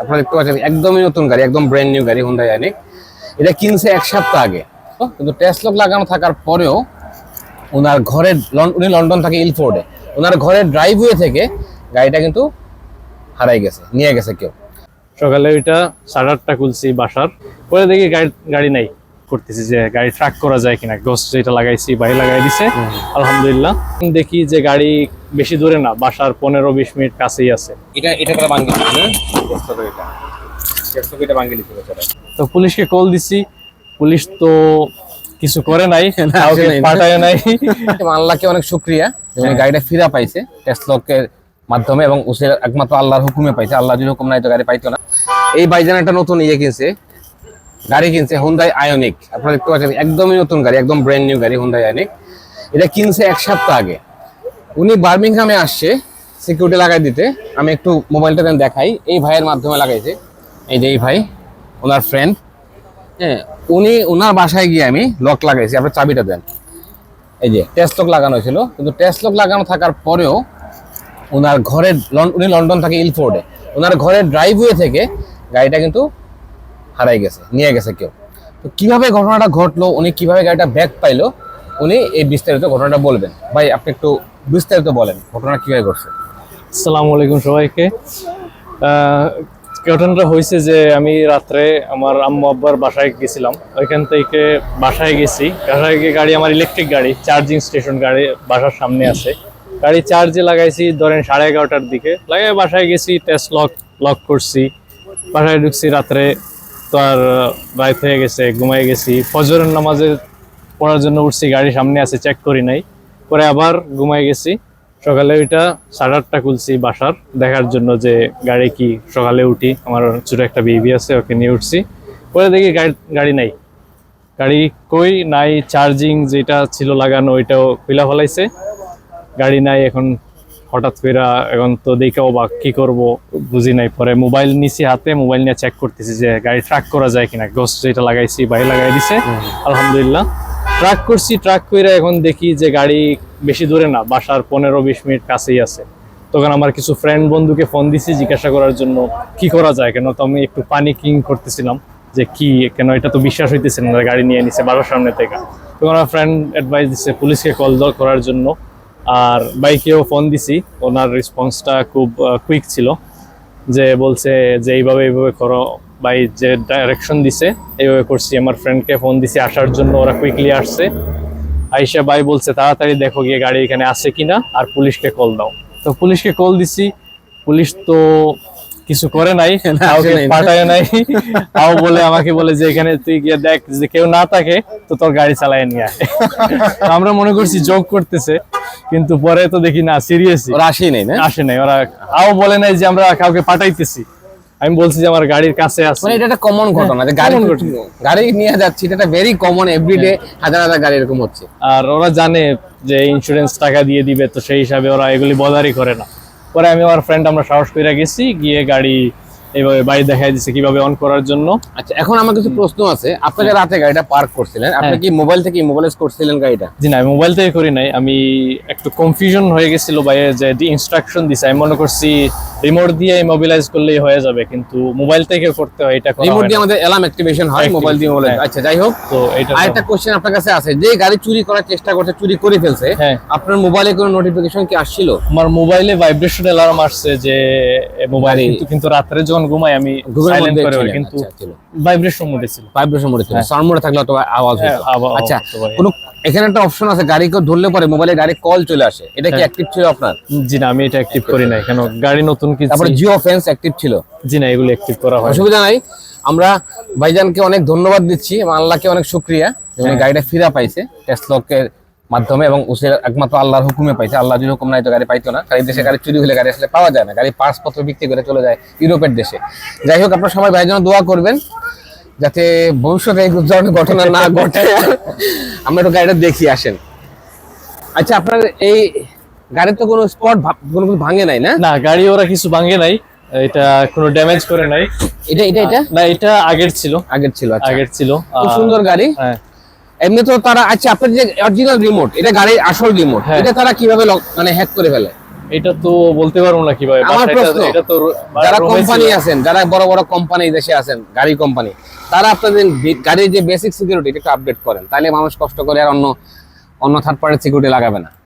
আপনারা দেখতে পাচ্ছেন, একদমই নতুন গাড়ি, একদম ব্র্যান্ড নিউ গাড়ি হুন্ডা আইনিক এটা কিনছে এক সপ্তাহ আগে। কিন্তু টেস্ট লাগানো থাকার পরেও ওনার ঘরের উনি লন্ডন থাকে ইলফোর্ডে। ওনার ঘরের ড্রাইভওয়ে থেকে গাড়িটা কিন্তু হারাই গেছে, নিয়ে গেছে কেউ। সকালে ওইটা সাড়ে আটটা খুলছি বাসার। পরে দেখি গাড়ি গাড়ি নাই। করতেছি যে গাড়ি ট্রাক করা যায় কিনা গোস যেটা লাগাইছি বাই লাগাই দিছে আলহামদুলিল্লাহ। দেখি যে গাড়ি বেশি দূরে না বাসার পনেরো বিশ মিনিট কাছেই আছে। এটা এটা তারা ভাঙ্গি লক এটা। ভাঙ্গি তো পুলিশকে কল দিছি পুলিশ তো কিছু করে নাই? পাঠায় নাই। আল্লাহকে অনেক শুক্রিয়া গাড়িটা ফিরা পাইছে টেস্ট মাধ্যমে এবং উসের একমাত্র আল্লাহর হুকুমে পাইছে। আল্লাহ যদি হুকুম নাই তো গাড়ি পাইতো না। এই ভাইজান একটা নতুন ইয়ে কিনছে গাড়ি কিনছে হুন্দাই আয়নিক আপনারা দেখতে পাচ্ছেন, একদমই নতুন গাড়ি, একদম ব্র্যান্ড নিউ গাড়ি হুন্দাই আয়নিক এটা কিনছে এক সপ্তাহ আগে। উনি বার্মিংহামে আসছে সিকিউরিটি লাগাই দিতে। আমি একটু মোবাইলটা দেন দেখাই। এই ভাইয়ের মাধ্যমে লাগাইছে। এই যে এই ভাই, ওনার ফ্রেন্ড হ্যাঁ উনি ওনার বাসায় গিয়ে আমি লক লাগাইছি। আপনার চাবিটা দেন। এই যে টেস্ট লক লাগানো ছিল কিন্তু টেস্ট লক লাগানো থাকার পরেও ওনার ঘরের উনি লন্ডন থাকে ইলফোর্ডে ওনার ঘরের ড্রাইভওয়ে থেকে গাড়িটা কিন্তু হারাই গেছে, নিয়ে গেছে কেউ। তো কীভাবে ঘটনাটা ঘটলো, উনি কীভাবে গাড়িটা ব্যাক পাইলো, উনি এই বিস্তারিত ঘটনাটা বলবেন। ভাই, আপনি একটু বিস্তারিত বলেন ঘটনা কীভাবে ঘটছে? আসসালামু আলাইকুম সবাইকে। ঘটনাটা হয়েছে যে আমি রাত্রে আমার আম্মু আব্বার বাসায় গেছিলাম। ওইখান থেকে বাসায় গেছি। বাসায় গিয়ে গাড়ি, আমার ইলেকট্রিক গাড়ি চার্জিং স্টেশন গাড়ি বাসার সামনে আছে। গাড়ি চার্জে লাগাইছি ধরেন সাড়ে এগারোটার দিকে। লাগাই বাসায় গেছি টেস্ট লক লক করছি। বাসায় ঢুকছি রাত্রে তো আর রাত হয়ে গেছে, ঘুমাই গেছি। ফজরের নামাজে পড়ার জন্য উঠছি, গাড়ি সামনে আছে চেক করি নাই। পরে আবার ঘুমাই গেছি। সকালে ওইটা সাড়ে আটটা খুলছি বাসার, দেখার জন্য যে গাড়ি কি, সকালে উঠি। আমার ছোট একটা বেবি আছে, ওকে নিয়ে উঠছি। পরে দেখি গাড়ি গাড়ি নাই। গাড়ি কই? নাই চার্জিং যেটা ছিল লাগানো, ওইটাও খুলা ফেলাইছে। গাড়ি নাই, এখন হঠাৎ করে এখন তো দেখে বা কি করব বুঝি নাই। পরে মোবাইল নিছি হাতে মোবাইল নিয়ে চেক করতেছি যে গাড়ি ট্রাক করা যায় কিনা। গোস যেটা লাগাইছি বাই লাগাই দিছে। আলহামদুলিল্লাহ। ট্রাক করছি ট্রাক করে এখন দেখি যে গাড়ি বেশি দূরে না বাসার পনেরো বিশ মিনিট কাছেই আছে। তখন আমার কিছু ফ্রেন্ড বন্ধুকে ফোন দিছি জিজ্ঞাসা করার জন্য কি করা যায় কেন? তো আমি একটু পানিকিং করতেছিলাম যে কি কেন এটা তো বিশ্বাস হইতেছে না গাড়ি নিয়ে নিছে বাসার সামনে থেকে। তখন আমার ফ্রেন্ড অ্যাডভাইস দিচ্ছে পুলিশকে কল করার জন্য। আর বাইকেও ফোন দিছি। ওনার রেসপন্সটা খুব কুইক ছিল। যে বলছে যে, এইভাবে এইভাবে করো। বাই যে ডাইরেকশন দিছে, এইভাবে করছি। আমার ফ্রেন্ডকে ফোন দিছি। আসার জন্য ওরা কুইকলি আসছে। আইসা বাই বলছে, তাড়াতাড়ি দেখো গিয়ে গাড়ি এখানে আছে কিনা, আর পুলিশকে কল দাও। তো পুলিশকে কল দিছি। পুলিশ তো কিছু করে নাই কাউকে পাঠায় নাই। তাও বলে আমাকে বলে যে এখানে তুই গিয়ে দেখ যে কেউ না থাকে তো তোর গাড়ি চালায় নিয়ে আয়। আমরা মনে করছি যোগ করতেছে কিন্তু পরে তো দেখি না সিরিয়াসলি ওরা আসেই নাই না? আসে নাই ওরা তাও বলে নাই যে আমরা কাউকে পাঠাইতেছি। আমি বলছি যে আমার গাড়ির কাছে আছে। মানে এটা একটা কমন ঘটনা যে গাড়ি গাড়ি নিয়ে যাচ্ছি এটা একটা ভেরি কমন এভরিডে হাজার হাজার গাড়ি এরকম হচ্ছে। আর ওরা জানে যে ইন্স্যুরেন্স টাকা দিয়ে দিবে তো সেই হিসাবে ওরা এগুলি বদারই করে না। পরে আমি আমার ফ্রেন্ড আমরা সাহস করে গেছি গিয়ে গাড়ি এইভাবে বাড়ি দেখা দিছে কীভাবে অন করার জন্য। আচ্ছা এখন আমার কিছু প্রশ্ন আছে। আপনাকে রাতে গাড়িটা পার্ক করছিলেন। আপনি হ্যাঁ। কি মোবাইল থেকে মোবাইলাইজ করছিলেন গাড়িটা? জি না মোবাইল থেকে করি নাই। আমি একটু কনফিউশন হয়ে গেছিল বাইরে যে ইনস্ট্রাকশন দিছে। আমি মনে করছি রিমোট দিয়ে মোবিলাইজ করলেই হয়ে যাবে কিন্তু মোবাইল থেকে করতে হয় এটা রিমোট দিয়ে আমাদের অ্যালার্ম অ্যাক্টিভেশন হয় মোবাইল দিয়ে মোবাইল হ্যাঁ। আচ্ছা যাই হোক তো এটা আরেকটা কোশ্চেন আপনার কাছে আছে যে গাড়ি চুরি করার চেষ্টা করছে চুরি করে ফেলছে হ্যাঁ। আপনার মোবাইলে কোনো নোটিফিকেশন কি আসছিল? আমার মোবাইলে ভাইব্রেশন অ্যালার্ম আসছে যে মোবাইল কিন্তু কিন্তু রাত্রে যখন ঘুমাই আমি সাইলেন্ট করে কিন্তু ভাইব্রেশন মোডে ছিল ভাইব্রেশন মোডে ছিল হ্যাঁ। সাউন্ড মোডে থাকলে তো আওয়াজ হ্যাঁ, হতো। আচ্ছা কোনো এখানে একটা অপশন আছে গাড়ি কেউ ধরলে পরে মোবাইলে গাড়ি কল চলে আসে। এটা কি। অ্যাক্টিভ ছিল আপনার? জি না আমি এটা অ্যাক্টিভ করি নাই কেন গাড়ি নতুন কিছু তারপরে জিও ফেন্স অ্যাক্টিভ ছিল। জি না এগুলো অ্যাক্টিভ করা হয় না। অসুবিধা নাই। আমরা ভাইজানকে অনেক ধন্যবাদ দিচ্ছি এবং আল্লাহকে অনেক শুক্রিয়া যে উনি হ্যাঁ। গাড়িটা ফিরা পাইছে টেস্ট লকের মাধ্যমে এবং উসের একমাত্র আল্লাহর হুকুমে পাইছে। আল্লাহ যদি হুকুম নাই তো গাড়ি পাইতো না। এই দেশে গাড়ি চুরি হলে গাড়ি আসলে পাওয়া যায় না। গাড়ি পাসপত্র বিক্রি করে চলে যায় ইউরোপের দেশে। যাই হোক আপনার সবাই ভাইয়ের জন্য দোয়া করবেন। যাতে ভবিষ্যতে এই ধরনের ঘটনা না ঘটে। আমরা একটু গাড়িটা দেখি আসেন। আচ্ছা আপনার এই গাড়ির তো কোনো স্পট কোনো কিছু ভাঙে নাই না? না গাড়ি ওরা কিছু ভাঙে নাই। এটা কোনো ড্যামেজ করে নাই। এটা এটা এটা? না এটা আগের ছিল। আগের ছিল আচ্ছা। আগের ছিল। খুব সুন্দর গাড়ি। হ্যাঁ। এমনি তো তারা আচ্ছা আপনার যে অরিজিনাল রিমোট এটা গাড়ির আসল রিমোট হ্যাঁ। এটা তারা কীভাবে মানে হ্যাক করে ফেলে? এটা তো বলতে পারব না কীভাবে। আমার প্রশ্ন, এটা তো যারা কোম্পানি আছেন যারা বড় বড় কোম্পানি দেশে আছেন গাড়ি কোম্পানি তারা আপনাদের গাড়ির যে বেসিক সিকিউরিটি একটু আপডেট করেন। তাহলে মানুষ কষ্ট করে আর অন্য অন্য থার্ড পার্টি সিকিউরিটি লাগাবে না।